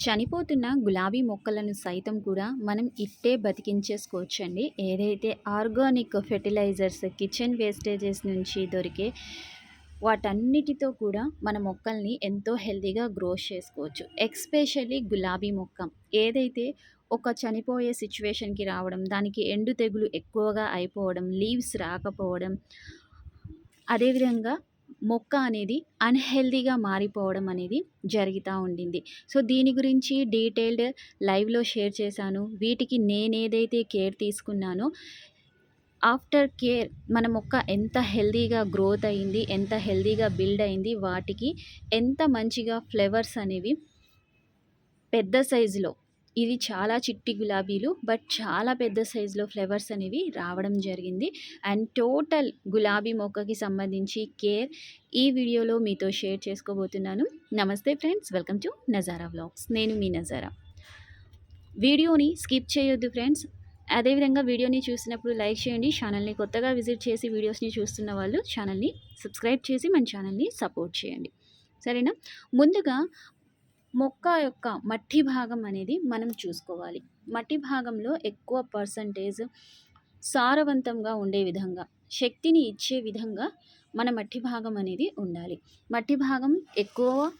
చనిపోతున్న గులాబీ మొక్కలను సైతం కూడా మనం ఇట్టే బతికించేసుకోవచ్చండి. ఏదైతే ఆర్గానిక్ ఫెర్టిలైజర్స్ కిచెన్ వేస్టేజెస్ నుంచి దొరికే వాటన్నిటితో కూడా మన మొక్కల్ని ఎంతో హెల్తీగా గ్రో చేసుకోవచ్చు. ఎక్స్పెషల్లీ గులాబీ మొక్క. ఏదైతే ఒక చనిపోయే సిచ్యువేషన్కి రావడం దానికి ఎండు తెగులు ఎక్కువగా అయిపోవడం లీవ్స్ రాకపోవడం అదేవిధంగా మొక్క అనేది అన్హెల్దీగా మారిపోవడం అనేది జరుగుతూ ఉండింది. సో దీని గురించి డీటెయిల్డ్ లైవ్లో షేర్ చేశాను. వీటికి నేనేదైతే కేర్ తీసుకున్నానో ఆఫ్టర్ కేర్ మన మొక్క ఎంత హెల్దీగా గ్రోత్ అయింది ఎంత హెల్దీగా బిల్డ్ అయింది వాటికి ఎంత మంచిగా ఫ్లేవర్స్ అనేవి పెద్ద సైజులో ఇవి చాలా చిట్టి గులాబీలు బట్ చాలా పెద్ద సైజులో ఫ్లవర్స్ అనేవి రావడం జరిగింది. అండ్ టోటల్ గులాబీ మొక్కకి సంబంధించి కేర్ ఈ వీడియోలో మీతో షేర్ చేసుకోబోతున్నాను. నమస్తే friends welcome to Nazara vlogs. నేను మీ నజారా. వీడియోని స్కిప్ చేయొద్దు ఫ్రెండ్స్. అదేవిధంగా వీడియోని చూసినప్పుడు లైక్ చేయండి. ఛానల్ని కొత్తగా విజిట్ చేసి వీడియోస్ని చూస్తున్న వాళ్ళు ఛానల్ని సబ్స్క్రైబ్ చేసి మన ఛానల్ని సపోర్ట్ చేయండి. సరేనా? ముందుగా మొక్క యొక్క మట్టి భాగం అనేది మనం చూసుకోవాలి. మట్టి భాగంలో ఎక్కువ పర్సంటేజ్ సారవంతంగా ఉండే విధంగా శక్తిని ఇచ్చే విధంగా మన మట్టి భాగం అనేది ఉండాలి. మట్టి భాగం ఎక్కువ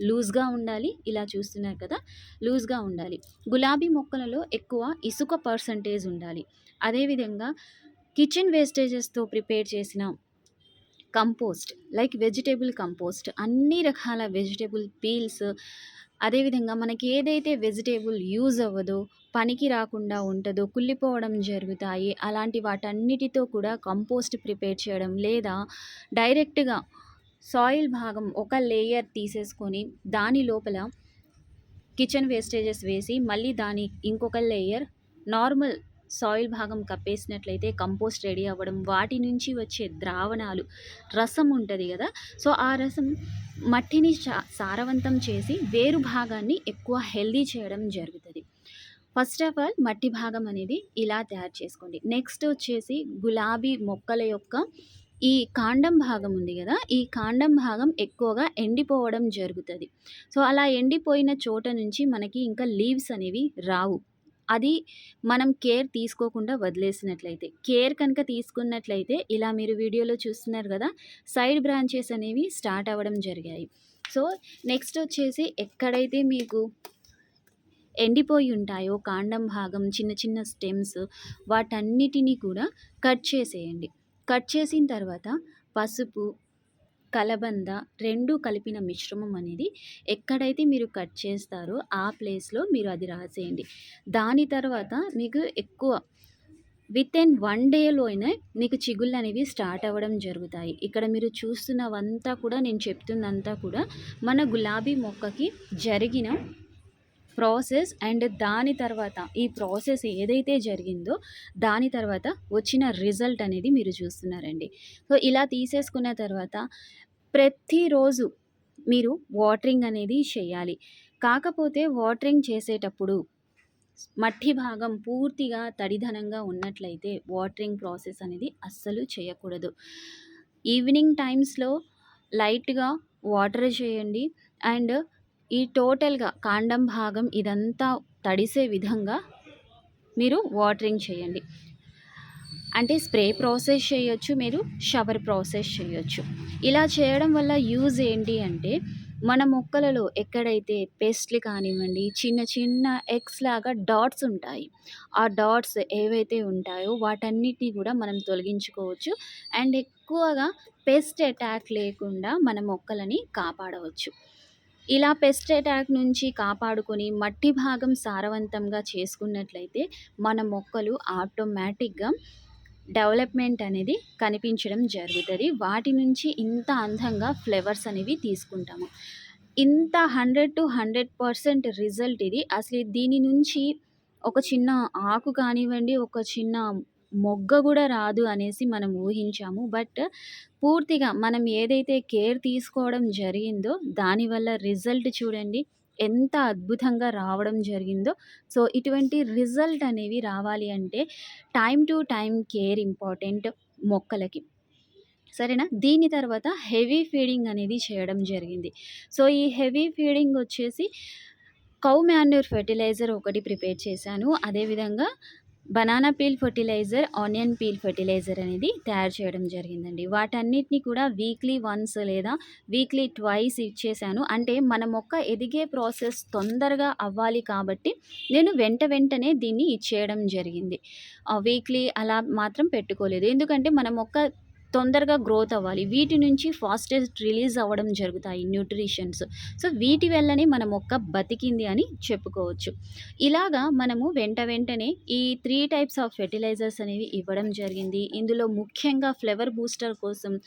లూజ్గా ఉండాలి. ఇలా చూస్తున్నారు కదా లూజ్గా ఉండాలి. గులాబీ మొక్కలలో ఎక్కువ ఇసుక పర్సంటేజ్ ఉండాలి. అదేవిధంగా కిచెన్ వేస్టేజెస్తో ప్రిపేర్ చేసిన కంపోస్ట్ లైక్ వెజిటేబుల్ కంపోస్ట్ అన్ని రకాల వెజిటేబుల్ పీల్స్. అదేవిధంగా మనకి ఏదైతే వెజిటేబుల్ యూజ్ అవ్వదో పనికి రాకుండా ఉంటుందో కుళ్ళిపోవడం జరుగుతాయి. అలాంటి వాటన్నిటితో కూడా కంపోస్ట్ ప్రిపేర్ చేయడం లేదా డైరెక్ట్గా సాయిల్ భాగం ఒక లేయర్ తీసేసుకొని దాని లోపల కిచెన్ వేస్టేజెస్ వేసి మళ్ళీ దాని ఇంకొక లేయర్ నార్మల్ సాయిల్ భాగం కప్పేసినట్లయితే కంపోస్ట్ రెడీ అవ్వడం వాటి నుంచి వచ్చే ద్రావణాలు రసం ఉంటుంది కదా. సో ఆ రసం మట్టిని సారవంతం చేసి వేరు భాగాన్ని ఎక్కువ హెల్దీ చేయడం జరుగుతుంది. ఫస్ట్ ఆఫ్ ఆల్ మట్టి భాగం అనేది ఇలా తయారు చేసుకోండి. నెక్స్ట్ వచ్చేసి గులాబీ మొక్కల యొక్క ఈ కాండం భాగం ఉంది కదా. ఈ కాండం భాగం ఎక్కువగా ఎండిపోవడం జరుగుతుంది. సో అలా ఎండిపోయిన చోట నుంచి మనకి ఇంకా లీవ్స్ అనేవి రావు. అది మనం కేర్ తీసుకోకుండా వదిలేసినట్లయితే కేర్ కనుక తీసుకున్నట్లయితే ఇలా మీరు వీడియోలో చూస్తున్నారు కదా సైడ్ బ్రాంచెస్ అనేవి స్టార్ట్ అవ్వడం జరిగాయి. సో నెక్స్ట్ వచ్చేసి ఎక్కడైతే మీకు ఎండిపోయి ఉంటాయో కాండం భాగం చిన్న చిన్న స్టెమ్స్ వాటన్నిటినీ కూడా కట్ చేసేయండి. కట్ చేసిన తర్వాత పసుపు కలబంద రెండు కలిపిన మిశ్రమం అనేది ఎక్కడైతే మీరు కట్ చేస్తారో ఆ ప్లేస్లో మీరు అది రాసేయండి. దాని తర్వాత మీకు ఎక్కువ విత్ ఇన్ వన్ డేలోనే మీకు చిగుళ్ళు అనేవి స్టార్ట్ అవ్వడం జరుగుతాయి. ఇక్కడ మీరు చూస్తున్నవంతా కూడా నేను చెప్తున్నంతా కూడా మన గులాబీ మొక్కకి జరిగిన ప్రాసెస్ అండ్ దాని తర్వాత ఈ ప్రాసెస్ ఏదైతే జరిగిందో దాని తర్వాత వచ్చిన రిజల్ట్ అనేది మీరు చూస్తున్నారండి. సో ఇలా తీసేసుకున్న తర్వాత ప్రతిరోజు మీరు వాటరింగ్ అనేది చేయాలి. కాకపోతే వాటరింగ్ చేసేటప్పుడు మట్టి భాగం పూర్తిగా తడిధనంగా ఉన్నట్లయితే వాటరింగ్ ప్రాసెస్ అనేది అస్సలు చేయకూడదు. ఈవినింగ్ టైమ్స్లో లైట్గా వాటర్ చేయండి. అండ్ ఈ టోటల్గా కాండం భాగం ఇదంతా తడిసే విధంగా మీరు వాటరింగ్ చేయండి. అంటే స్ప్రే ప్రాసెస్ చేయొచ్చు మీరు షవర్ ప్రాసెస్ చేయొచ్చు. ఇలా చేయడం వల్ల యూజ్ ఏంటి అంటే మన మొక్కలలో ఎక్కడైతే పెస్ట్లు కానివ్వండి చిన్న చిన్న ఎగ్స్ లాగా డాట్స్ ఉంటాయి. ఆ డాట్స్ ఏవైతే ఉంటాయో వాటన్నిటిని కూడా మనం తొలగించుకోవచ్చు. అండ్ ఎక్కువగా పెస్ట్ అటాక్ లేకుండా మన మొక్కలని కాపాడవచ్చు. ఇలా పెస్ట్ అటాక్ నుంచి కాపాడుకొని మట్టి భాగం సారవంతంగా చేసుకున్నట్లయితే మన మొక్కలు ఆటోమేటిక్గా డెవలప్మెంట్ అనేది కనిపించడం జరుగుతుంది. వాటి నుంచి ఇంత అందంగా ఫ్లేవర్స్ అనేవి తీసుకుంటాము. ఇంత hundred to hundred percent result ఇది. అసలు దీని నుంచి ఒక చిన్న ఆకు కానివ్వండి ఒక చిన్న మొగ్గ కూడా రాదు అనేసి మనం ఊహించాము. బట్ పూర్తిగా మనం ఏదైతే కేర్ తీసుకోవడం జరిగిందో దానివల్ల రిజల్ట్ చూడండి. ఎంత అద్భుతంగా రావడం జరిగిందో. సో ఇటువంటి రిజల్ట్ అనేవి రావాలి అంటే time to time care important మొక్కలకి. సరేనా? దీని తర్వాత హెవీ ఫీడింగ్ అనేది చేయడం జరిగింది. సో ఈ హెవీ ఫీడింగ్ వచ్చేసి కౌ మ్యాన్యూర్ ఫెర్టిలైజర్ ఒకటి ప్రిపేర్ చేశాను. అదేవిధంగా banana peel fertiliser onion peel fertiliser అనేది తయారు చేయడం జరిగిందండి. వాటన్నిటిని కూడా వీక్లీ వన్స్ లేదా వీక్లీ ట్వైస్ ఇచ్చేసాను. అంటే మన మొక్క ఎదిగే ప్రాసెస్ తొందరగా అవ్వాలి కాబట్టి నేను వెంట వెంటనే దీన్ని ఇచ్చేయడం జరిగింది. వీక్లీ అలా మాత్రం పెట్టుకోలేదు. ఎందుకంటే మన మొక్క తొందరగా గ్రోత్ అవ్వాలి. వీటి నుంచి ఫాస్టెస్ట్ రిలీజ్ అవ్వడం జరుగుతాయి న్యూట్రిషన్స్. సో, వీటి వల్లనే మన మొక్క బతికింది అని చెప్పుకోవచ్చు. ఇలాగా మనము వెంట వెంటనే ఈ త్రీ టైప్స్ ఆఫ్ ఫెర్టిలైజర్స్ అనేవి ఇవ్వడం జరిగింది. ఇందులో ముఖ్యంగా ఫ్లేవర్ బూస్టర్ కోసం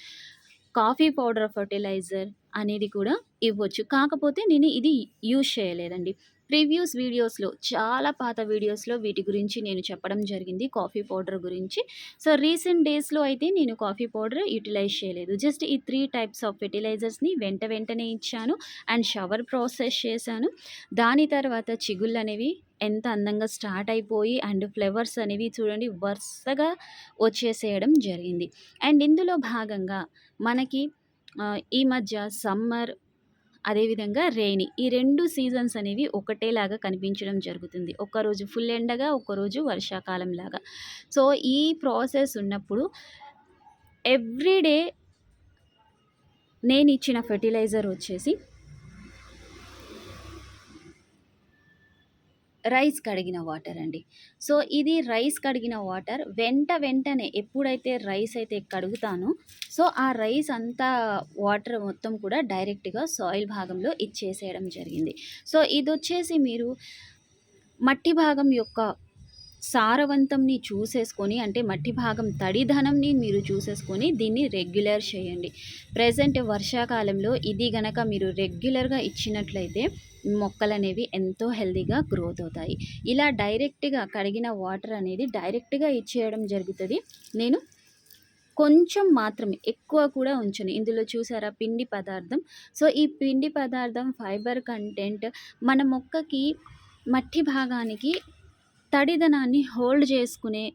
కాఫీ పౌడర్ ఫెర్టిలైజర్ అనేది కూడా ఇవ్వచ్చు. కాకపోతే నేను ఇది యూజ్ చేయలేదండి. ప్రీవియస్ వీడియోస్‌లో చాలా పాత వీడియోస్‌లో వీటి గురించి నేను చెప్పడం జరిగింది. కాఫీ పౌడర్ గురించి. సో, రీసెంట్ డేస్‌లో అయితే నేను కాఫీ పౌడర్ యుటిలైజ్ చేయలేదు. జస్ట్ ఈ త్రీ టైప్స్ ఆఫ్ ఫెర్టిలైజర్స్‌ని వెంట వెంటనే ఇచ్చాను. అండ్ షవర్ ప్రాసెస్ చేశాను. దాని తర్వాత చిగుళ్ళు అనేవి ఎంత అందంగా స్టార్ట్ అయిపోయి అండ్ ఫ్లవర్స్ అనేవి చూడండి వరుసగా వచ్చేసేయడం జరిగింది. అండ్ ఇందులో భాగంగా మనకి ఈ మధ్య సమ్మర్ అదేవిధంగా రెయినీ ఈ రెండు సీజన్స్ అనేవి ఒకటేలాగా కనిపించడం జరుగుతుంది. ఒక్కరోజు ఫుల్ ఎండగా, ఒక్కరోజు వర్షాకాలంలాగా. సో, ఈ ప్రాసెస్ ఉన్నప్పుడు ఎవ్రీడే నేను ఇచ్చిన ఫెర్టిలైజర్ వచ్చేసి రైస్ కడిగిన వాటర్ అండి. సో, ఇది రైస్ కడిగిన వాటర్ వెంట వెంటనే ఎప్పుడైతే రైస్ అయితే కడుగుతానో సో, ఆ రైస్ అంతా వాటర్ మొత్తం కూడా డైరెక్ట్‌గా సాయిల్ భాగంలో ఇచ్చేసేయడం జరిగింది. సో, ఇది వచ్చేసి మీరు మట్టి భాగం యొక్క సారవంతంని చూసేసుకొని అంటే మట్టి భాగం తడిదనంని మీరు చూసేసుకొని దీన్ని రెగ్యులర్ చేయండి. ప్రజెంట్ వర్షాకాలంలో ఇది గనక మీరు రెగ్యులర్‌గా ఇచ్చినట్లయితే మొక్కలనేవి ఎంతో హెల్దీగా గ్రోత్ అవుతాయి. ఇలా డైరెక్ట్‌గా కడిగిన వాటర్ అనేది డైరెక్ట్‌గా ఇచ్చేయడం జరుగుతుంది నేను కొంచెం మాత్రమే ఎక్కువ కూడా ఉంచను. ఇందులో చూసారా పిండి పదార్థం. సో, ఈ పిండి పదార్థం ఫైబర్ కంటెంట్ మన మొక్కకి మట్టి భాగానికి తడిదనాన్ని హోల్డ్ చేసుకునే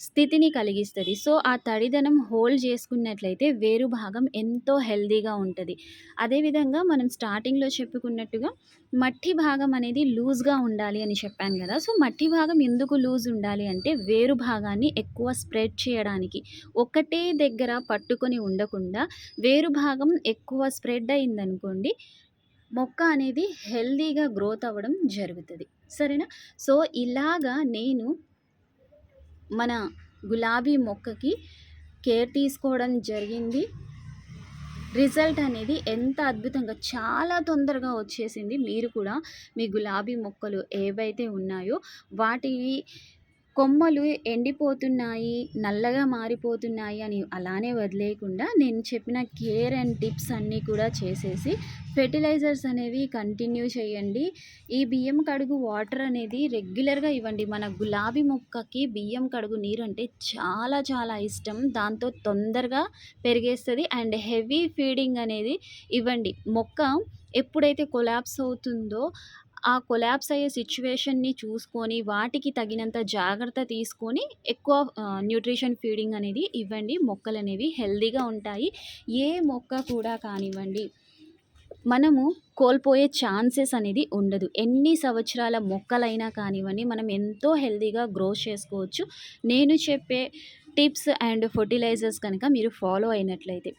స్థితిని కలిగిస్తుంది సో, ఆ తడిదనం హోల్డ్ చేసుకున్నట్లయితే వేరు భాగం ఎంతో హెల్దీగా ఉంటుంది అదేవిధంగా మనం స్టార్టింగ్‌లో చెప్పుకున్నట్టుగా మట్టి భాగం అనేది లూజ్‌గా ఉండాలి అని చెప్పాను కదా సో, మట్టి భాగం ఎందుకు లూజ్ ఉండాలి అంటే వేరు భాగాన్ని ఎక్కువ స్ప్రెడ్ చేయడానికి. ఒకటే దగ్గర పట్టుకొని ఉండకుండా వేరు భాగం ఎక్కువ స్ప్రెడ్ అయిందనుకోండి మొక్క అనేది హెల్దీగా గ్రోత్ అవ్వడం జరుగుతుంది సరేనా? సో, ఇలాగా నేను మన గులాబీ మొక్కకి కేర్ తీసుకోవడం జరిగింది. రిజల్ట్ అనేది ఎంత అద్భుతంగా చాలా తొందరగా వచ్చేసింది. మీరు కూడా మీ గులాబీ మొక్కలు ఏవైతే ఉన్నాయో వాటివి కొమ్మలు ఎండిపోతున్నాయి, నల్లగా మారిపోతున్నాయి అని అలానే వదిలేయకుండా నేను చెప్పిన కేర్ అండ్ టిప్స్ అన్నీ కూడా చేసేసి ఫెర్టిలైజర్స్ అనేవి కంటిన్యూ చేయండి. ఈ బియ్యం కడుగు వాటర్ అనేది రెగ్యులర్‌గా ఇవ్వండి. మన గులాబీ మొక్కకి బియ్యం కడుగు నీరు అంటే చాలా చాలా ఇష్టం. దాంతో తొందరగా పెరిగేస్తుంది అండ్ హెవీ ఫీడింగ్ అనేది ఇవ్వండి. మొక్క ఎప్పుడైతే కొలాప్స్ అవుతుందో ఆ కొలాబ్స్ అయ్యే సిచ్యువేషన్ని చూసుకొని వాటికి తగినంత జాగ్రత్త తీసుకొని ఎక్కువ న్యూట్రిషన్ ఫీడింగ్ అనేది ఇవ్వండి. మొక్కలు అనేవి హెల్దీగా ఉంటాయి. ఏ మొక్క కూడా కానివ్వండి మనము కోల్పోయే ఛాన్సెస్ అనేది ఉండదు. ఎన్ని సంవత్సరాల మొక్కలైనా కానివ్వండి మనం ఎంతో హెల్దీగా గ్రో చేసుకోవచ్చు. నేను చెప్పే టిప్స్ అండ్ ఫర్టిలైజర్స్ కనుక మీరు ఫాలో అయినట్లయితే.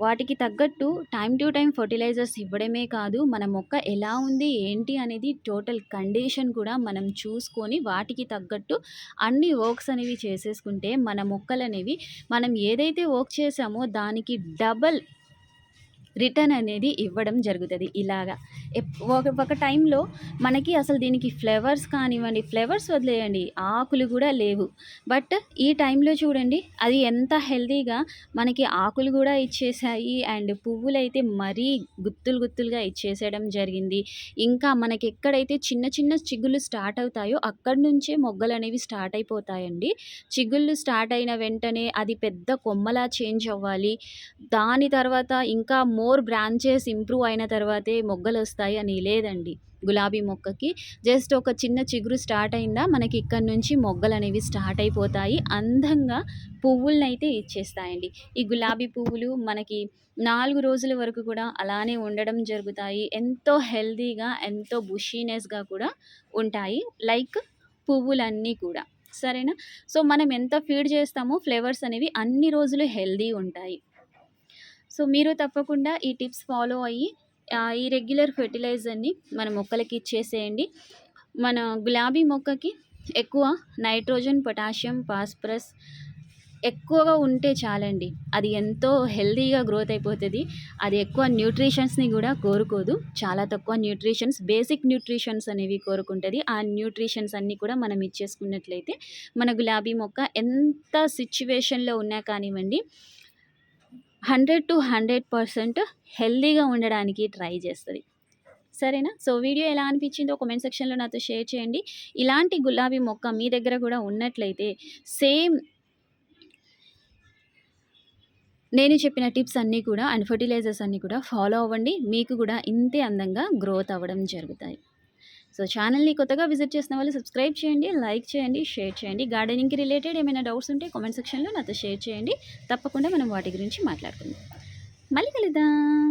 వాటికి తగ్గట్టు టైం టు టైం ఫర్టిలైజర్స్ ఇవ్వడమే కాదు మన మొక్క ఎలా ఉంది, ఏంటి అనేది టోటల్ కండిషన్ కూడా మనం చూసుకొని వాటికి తగ్గట్టు అన్ని వర్క్స్ అనేవి చేసేసుకుంటే మన మొక్కలనేవి మనం ఏదైతే వర్క్ చేసామో దానికి డబల్ రిటర్న్ అనేది ఇవ్వడం జరుగుతుంది ఇలాగా. ఎప్ ఒక ఒక టైంలో మనకి అసలు దీనికి ఫ్లవర్స్ కానివ్వండి ఫ్లవర్స్ వదిలేయండి ఆకులు కూడా లేవు. బట్ ఈ టైంలో చూడండి అది ఎంత హెల్తీగా మనకి ఆకులు కూడా ఇచ్చేసాయి. అండ్ పువ్వులు అయితే మరీ గుత్తులు గుత్తులుగా ఇచ్చేసేయడం జరిగింది. ఇంకా మనకి ఎక్కడైతే చిన్న చిన్న చిగుళ్ళు స్టార్ట్ అవుతాయో అక్కడి నుంచే మొగ్గలు అనేవి స్టార్ట్ అయిపోతాయండి. చిగుళ్ళు స్టార్ట్ అయిన వెంటనే అది పెద్ద కొమ్మలా చేంజ్ అవ్వాలి. దాని తర్వాత ఇంకా మో మోర్ బ్రాంచెస్ ఇంప్రూవ్ అయిన తర్వాతే మొగ్గలు వస్తాయి అని లేదండి. గులాబీ మొక్కకి జస్ట్ ఒక చిన్న చిగురు స్టార్ట్ అయిందా మనకి ఇక్కడ నుంచి మొగ్గలనేవి స్టార్ట్ అయిపోతాయి. అందంగా పువ్వులనైతే ఇచ్చేస్తాయండి. ఈ గులాబీ పువ్వులు మనకి నాలుగు రోజుల వరకు కూడా అలానే ఉండడం జరుగుతాయి. ఎంతో హెల్తీగా, ఎంతో బుషీనెస్‌గా కూడా ఉంటాయి. లైక్ పువ్వులన్నీ కూడా. సరేనా? సో, మనం ఎంత ఫీడ్ చేస్తామో ఫ్లేవర్స్ అనేవి అన్ని రోజులు హెల్దీ ఉంటాయి. సో, మీరు తప్పకుండా ఈ టిప్స్ ఫాలో అయ్యి ఈ రెగ్యులర్ ఫెర్టిలైజర్‌ని మన మొక్కలకి ఇచ్చేసేయండి. మన గులాబీ మొక్కకి ఎక్కువ నైట్రోజన్, పొటాషియం, ఫాస్ఫరస్ ఎక్కువగా ఉంటే చాలండి. అది ఎంతో హెల్తీగా గ్రోత్ అయిపోతుంది అది ఎక్కువ న్యూట్రిషన్స్‌ని కూడా కోరుకోదు. చాలా తక్కువ న్యూట్రిషన్స్, బేసిక్ న్యూట్రిషన్స్ అనేవి కోరుకుంటుంది ఆ న్యూట్రిషన్స్ అన్నీ కూడా మనం ఇచ్చేసుకున్నట్లయితే మన గులాబీ మొక్క ఎంత సిచ్యువేషన్లో ఉన్నా కానివ్వండి హండ్రెడ్ టు హండ్రెడ్ పర్సెంట్ హెల్దీగా ఉండడానికి ట్రై చేస్తుంది సరేనా? సో, వీడియో ఎలా అనిపించిందో కామెంట్ సెక్షన్‌లో నాతో షేర్ చేయండి. ఇలాంటి గులాబీ మొక్క మీ దగ్గర కూడా ఉన్నట్లయితే సేమ్ నేను చెప్పిన టిప్స్ అన్నీ కూడా అండ్ ఫర్టిలైజర్స్ అన్నీ కూడా ఫాలో అవ్వండి. మీకు కూడా ఇంతే అందంగా గ్రోత్ అవ్వడం జరుగుతాయి. సో, ఛానల్ని కొత్తగా విజిట్ చేసిన వాళ్ళు సబ్స్క్రైబ్ చేయండి, లైక్ చేయండి, షేర్ చేయండి. గార్డెనింగ్‌కి రిలేటెడ్ ఏమైనా డౌట్స్ ఉంటే కామెంట్ సెక్షన్‌లో నాతో షేర్ చేయండి. తప్పకుండా మనం వాటి గురించి మాట్లాడుకుందాం. మళ్ళీ కలుద్దాం.